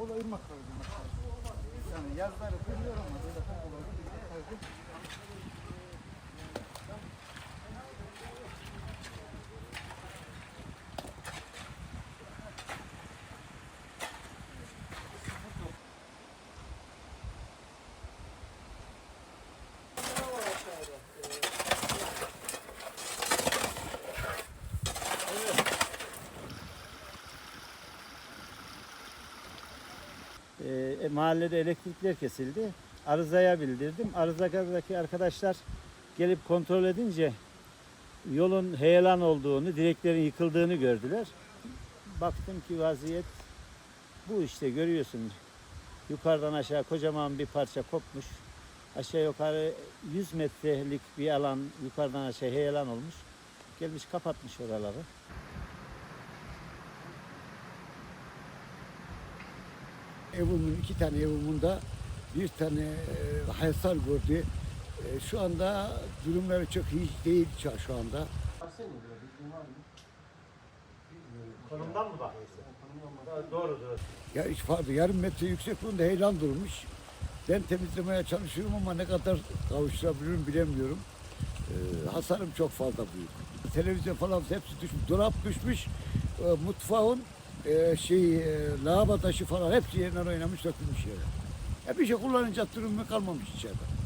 O da ırmak kaydı. Yani yazları kırıyor ama böyle çok E, mahallede elektrikler kesildi. Arızaya bildirdim. Arızadaki arkadaşlar gelip kontrol edince yolun heyelan olduğunu, direklerin yıkıldığını gördüler. Baktım ki vaziyet bu işte görüyorsun. Yukarıdan aşağı kocaman bir parça kopmuş. Aşağı yukarı 100 metrelik bir alan yukarıdan aşağı heyelan olmuş. Gelmiş kapatmış oraları. Evimin iki tane evimin de bir tane e, hasar gördü. E, şu anda durumları çok iyi değil şu- anda. Konumdan mı bakıyorsun? Doğrudur. Ya hiç pardon yarım metre yüksekliğinde heyelan durmuş. Ben temizlemeye çalışıyorum ama ne kadar kavuşturabilirim bilemiyorum. E, hasarım çok fazla büyük. Televizyon falan hepsi düşmüş. Dolap düşmüş. E, mutfağın e, şey e, lavabo taşı falan hepsi yerinden oynamış dökülmüş yere. Ya bir şey kullanacak durumu kalmamış içeride.